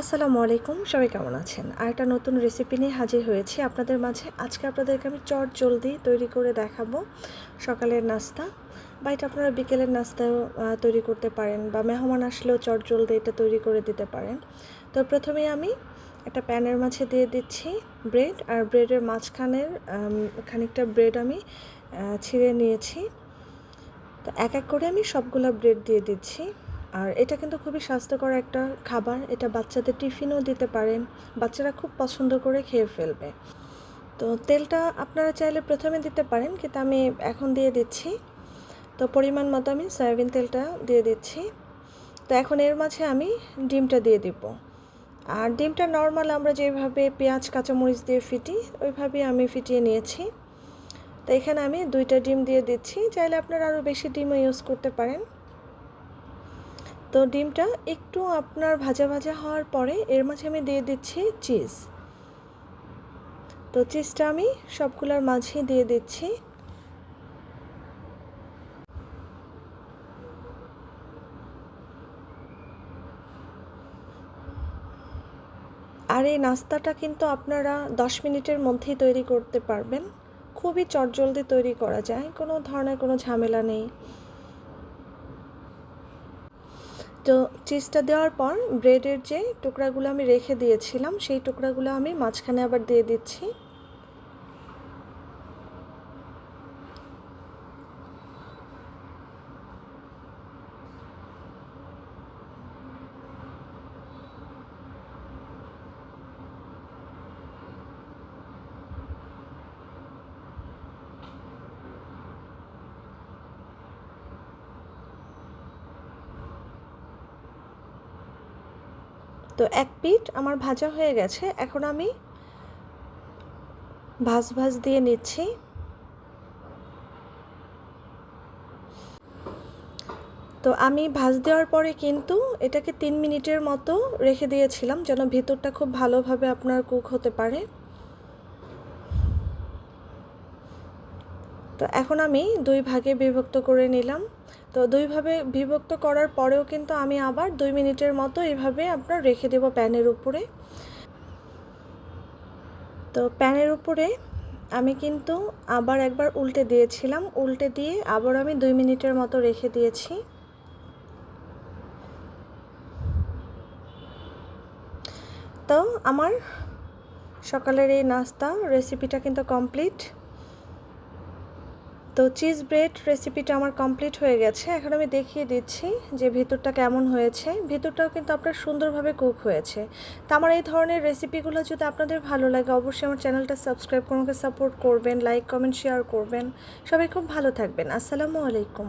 আসসালামু আলাইকুম, সবাই কেমন আছেন? আর একটা নতুন রেসিপি নিয়ে হাজির হয়েছি আপনাদের মাঝে। আজকে আপনাদেরকে আমি চট জলদি তৈরি করে দেখাবো। সকালের নাস্তা। বা এটা আপনারা বিকেলের নাস্তাও তৈরি করতে পারেন বা মেহমান আসলেও চট জলদি এটা তৈরি করে দিতে পারেন। তো প্রথমে আমি একটা প্যানের মাঝে দিয়ে দিচ্ছি ব্রেড আর ব্রেডের মাঝখানের খানিকটা ব্রেড আমি ছিঁড়ে নিয়েছি। তো এক এক করে আমি সবগুলো ব্রেড দিয়ে দিচ্ছি। আর এটা কিন্তু খুবই স্বাস্থ্যকর একটা খাবার। এটা বাচ্চাদের টিফিনও দিতে পারেন বাচ্চারা খুব পছন্দ করে খেয়ে ফেলবে। তো তেলটা আপনারা চাইলে প্রথমে দিতে পারেন, কিন্তু আমি এখন দিয়ে দিচ্ছি। তো পরিমাণ মতো আমি সয়াবিন তেলটা দিয়ে দিচ্ছি। তো এখন এর মাঝে আমি ডিমটা দিয়ে দিব। আর ডিমটা নর্মাল আমরা যেভাবে পেঁয়াজ, কাঁচামরিচ দিয়ে ফিটি ওইভাবেই আমি ফিটিয়ে নিয়েছি। তো এখানে আমি দুইটা ডিম দিয়ে দিচ্ছি। চাইলে আপনারা আরও বেশি ডিমও ইউজ করতে পারেন। তো ডিমটা একটু আপনার ভাজা ভাজা হওয়ার পরে এর মাঝে আমি দিয়ে দিচ্ছি চিজ। তো চিজটা আমি সবগুলোর মাঝে দিয়ে দিচ্ছি। আর এই নাস্তাটা কিন্তু আপনারা দশ মিনিটের মধ্যেই তৈরি করতে পারবেন। খুবই চটজলদি তৈরি করা যায়, কোনো ধরনের কোনো ঝামেলা নেই। তো চিজটা দেওয়ার পর ব্রেডের যে টুকরাগুলো আমি রেখে দিয়েছিলাম, সেই টুকরাগুলো আমি মাঝখানে আবার দিয়ে দিচ্ছি। তো এক পিঠ আমার ভাজা হয়ে গেছে, এখন আমি ভাজ ভাজ দিয়ে নিচ্ছি। তো আমি ভাজ দেওয়ার পরে কিন্তু এটাকে তিন মিনিটের মতো রেখে দিয়েছিলাম যেন ভিতরটা খুব ভালোভাবে আপনার কুক হতে পারে। তো এখন আমি দুই ভাগে বিভক্ত করে নিলাম। তো দুইভাবে বিভক্ত করার পরেও কিন্তু আমি আবার দুই মিনিটের মতো এইভাবে আপনার রেখে দেব প্যানের উপরে। তো প্যানের উপরে আমি কিন্তু আবার একবার উল্টে দিয়েছিলাম, উল্টে দিয়ে আবার আমি দুই মিনিটের মতো রেখে দিয়েছি। তো আমার সকালের এই নাস্তা রেসিপিটা কিন্তু কমপ্লিট তো চিজ ব্রেড রেসিপিটা আমার কমপ্লিট হয়ে গেছে। এখন আমি দেখিয়ে দিচ্ছি যে ভিতরটা কেমন হয়েছে। ভিতরটাও কিন্তু আপনার সুন্দরভাবে কুক হয়েছে। তো আমার এই ধরনের রেসিপিগুলো যদি আপনাদের ভালো লাগে, অবশ্যই আমার চ্যানেলটা সাবস্ক্রাইব করে সাপোর্ট করবেন লাইক কমেন্ট শেয়ার করবেন। সবাই খুব ভালো থাকবেন। আসসালামু আলাইকুম।